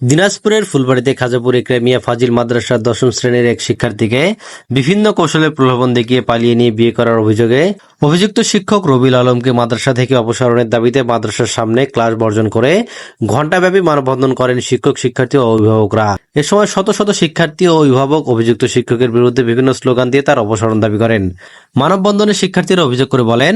দিনাজপুরের ফুলবাড়িতে খাজাপুরে ক্রেমিয়া ফাজিল মাদ্রাসার দশম শ্রেণির এক শিক্ষার্থীকে বিভিন্ন কৌশলে প্রলোভন দেখিয়ে পালিয়ে নিয়ে বিয়ে করার অভিযোগে অভিযুক্ত শিক্ষক রবিল আলমকে মাদ্রাসা থেকে অপসারণের দাবিতে মাদ্রাসার সামনে ক্লাস বর্জন করে ঘণ্টাব্যাপী মানববন্ধন করেন শিক্ষক, শিক্ষার্থী ও অভিভাবকরা। এ সময় শত শত শিক্ষার্থী ও অভিভাবক, অভিযুক্ত শিক্ষকের বিরুদ্ধে বিভিন্ন স্লোগান দিয়ে তার অপসারণ দাবি করেন। মানববন্ধনে শিক্ষার্থীরা অভিযোগ করে বলেন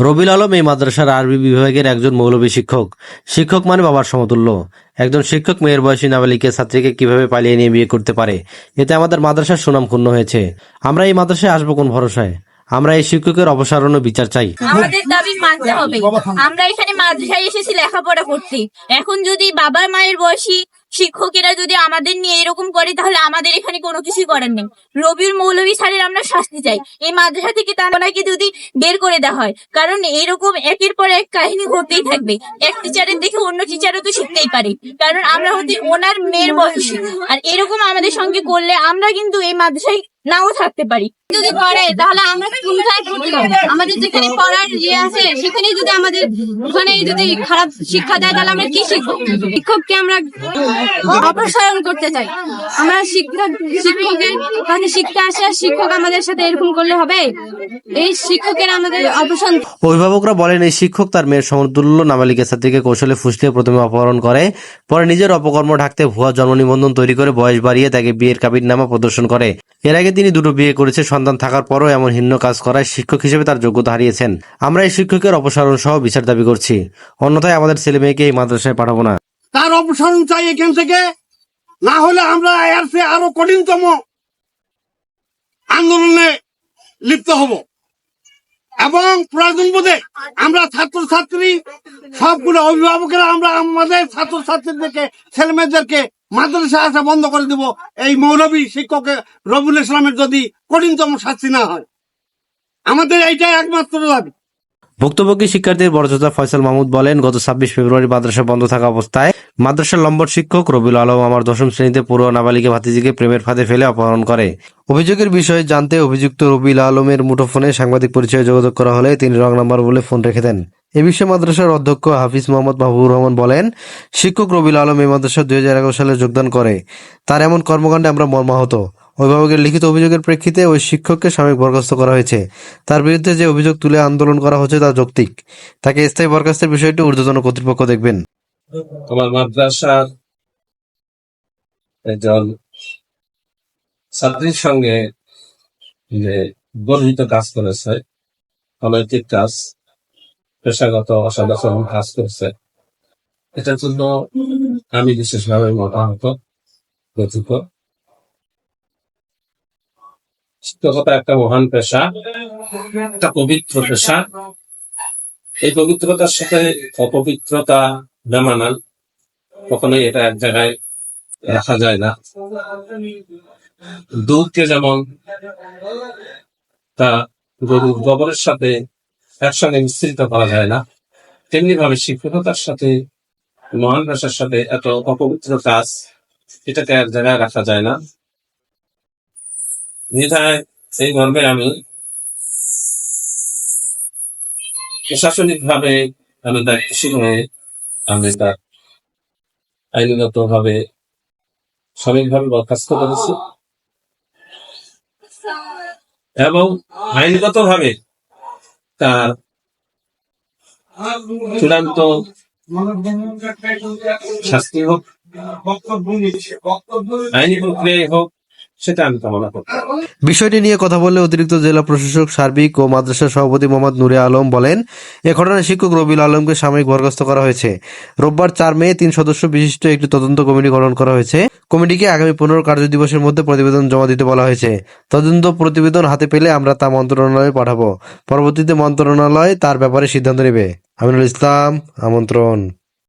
রবিল আলম এই মাদ্রাসার আরবি বিভাগের একজন মৌলবী শিক্ষক। শিক্ষক মানে বাবার সমতুল্য। একজন শিক্ষক মেয়ের বয়সী নাবালিকা ছাত্রীকে কীভাবে পালিয়ে নিয়ে বিয়ে করতে পারে? এতে আমাদের মাদ্রাসার সুনাম ক্ষুণ্ণ হয়েছে। আমরা এই মাদ্রাসায় আসব কোন ভরসায়? আমরা এই শিক্ষকের অপসারণ ও বিচার চাই। আমাদের দাবি মানতে হবে। আমরা এখানে মাদ্রাসায় এসেছি লেখাপড়া করতে। এখন যদি বাবা মায়ের বয়সী শিক্ষকেরা যদি আমাদের নিয়ে এরকম করে, তাহলে আমাদের এখানে কোনো কিছুই করার নেই। রবির মৌলভী স্যারের আমরা শাস্তি চাই। এই মাদ্রাসা থেকে তার ওনাকে যদি বের করে দেওয়া হয়, কারণ এরকম একের পর এক কাহিনী ঘটতেই থাকবে। এক টিচারের দেখে অন্য টিচারও তো শিখতেই পারে। কারণ আমরা হচ্ছে ওনার মেয়ের বয়সী। আর এরকম আমাদের সঙ্গে করলে আমরা কিন্তু এই মাদ্রাসায় নাও থাকতে পারি। যদি করে, তাহলে আমরা কোথায়? আমাদের যেখানে পড়ার ইয়ে আছে সেখানে যদি আমাদের ওখানে যদি খারাপ শিক্ষা দেয়, তাহলে আমরা কি শিখব? শিক্ষককে আমরা অপসারণ করতে চাই। আমরা শিক্ষক শিক্ষকের কাছে শিখতে আসে শিক্ষক আমাদের সাথে এরকম করলে হবে? এই শিক্ষকের আমাদের অপসারণ অভিভাবকরা বলেন, এই শিক্ষক তার মেয়ের সমতুল্য নাবালিকা ছাত্রীকে কৌশলে ফুসলিয়ে প্রথমে অপহরণ করে, পরে নিজের অপকর্ম ঢাকতে ভুয়া জন্ম নিবন্ধন তৈরি করে বয়স বাড়িয়ে তাকে বিয়ের কাবির নামা প্রদর্শন করে। এর আগে তিনি দুটো বিয়ে করেছে, সন্তান থাকার পরও এমন হিন্ন কাজ করায় শিক্ষক হিসেবে তার যোগ্যতা হারিয়েছেন। আমরা এই শিক্ষকের অপসারণ সহ বিচার দাবি করছি। অন্যথায় আমাদের ছেলে মেয়েকে এই মাদ্রাসায় পাঠাবো না। তার অপসারণ চাই এখান থেকে। না হলে আমরা এর আরও কঠিনতম আন্দোলনে লিপ্ত হব। এবং প্রয়োজন বোধে আমরা ছাত্রছাত্রী, সবগুলো অভিভাবকেরা আমরা আমাদের ছাত্রছাত্রীদেরকে, ছেলেমেয়েদেরকে মাদ্রাসা আসা বন্ধ করে দিব। এই মৌলবী শিক্ষকের রবুল ইসলামের যদি কঠিনতম শাস্তি না হয়। আমাদের এইটাই একমাত্র দাবি। ভুক্তভোগী শিক্ষার্থীর বড়যোদ্ধা ফয়সাল মাহমুদ বলেন, গত ছাব্বিশ ফেব্রুয়ারি মাদ্রাসা বন্ধ থাকা অবস্থায় মাদ্রাসার লম্বর শিক্ষক রবিউল আলম আমার দশম শ্রেণীতে পুরো নাবালিকা ভাতিজিকে প্রেমের ফাঁদে ফেলে অপহরণ করে। অভিযোগের বিষয়ে জানতে অভিযুক্ত রবিউল আলমের মুঠোফোনে সাংবাদিক পরিচয়ে যোগাযোগ করা হলে তিনি রং নাম্বার বলে ফোন রেখে দেন। এ বিষয়ে মাদ্রাসার অধ্যক্ষ হাফিজ মোহাম্মদ মাহবুবুর রহমান বলেন, শিক্ষক রবিউল আলম এই মাদ্রাসা দুই হাজার এগারো সালে যোগদান করে। তার এমন কর্মকাণ্ডে আমরা মর্মাহত। অভিভাবকের লিখিত অভিযোগের প্রেক্ষিতে ওই শিক্ষককে সাময়িক বরখাস্ত করা হয়েছে। তার বিরুদ্ধে যে অভিযোগ তুলে আন্দোলন করা হচ্ছে তা যৌক্তিক। তাকে স্থায়ী বরখাস্তের বিষয়টি ঊর্ধ্বতন কর্তৃপক্ষ দেখবেন। তোমার মাদ্রাসার একজন ছাত্রীর সঙ্গে যে গর্বিত কাজ করেছে, অনৈতিক কাজ, পেশাগত অসাধারণ কাজ করেছে, এটার জন্য আমি বিশেষভাবে মতামত গঠিত শিক্ষকতা একটা মহান পেশা, একটা পবিত্র পেশা। এই পবিত্রতার সাথে অপবিত্রতা বেমানান কখনোই এটা এক জায়গায় রাখা যায় না। দুধকে যেমন তা গরুর গোবরের সাথে একসঙ্গে মিশ্রিত করা যায় না তেমনি ভাবে শিক্ষকতার সাথে, মহান ভাষার সাথে এত অপবিত্র কাজ এটাকে এক জায়গায় রাখা যায় না। নিধায় এই মর্মে আমি প্রশাসনিক ভাবে আমি দায়িত্বশীল হয়ে আমি তার আইনগত ভাবে সাময়িকভাবে বরখাস্ত করেছি। এবং আইনগত ভাবে তার চূড়ান্ত শাস্তি হোক আইনি প্রক্রিয়ায় হোক সেটা আমি কামনা বিষয়টি নিয়ে কথা বললে অতিরিক্ত জেলা প্রশাসক, সার্বিক ও মাদ্রাসা সভাপতি মোহাম্মদ নুরে আলম বলেন, এ ঘটনায় শিক্ষক রবিউল আলমকে সাময়িক বরখাস্ত করা হয়েছে। রোববার চার মে তিন সদস্য বিশিষ্ট একটি তদন্ত কমিটি গঠন করা হয়েছে। কমিটিকে আগামী পনেরো কার্য দিবসের মধ্যে প্রতিবেদন জমা দিতে বলা হয়েছে। তদন্ত প্রতিবেদন হাতে পেলে আমরা তা মন্ত্রণালয়ে পাঠাবো। পরবর্তীতে মন্ত্রণালয় তার ব্যাপারে সিদ্ধান্ত নেবে। আমিনুল ইসলাম, আমন্ত্রণ।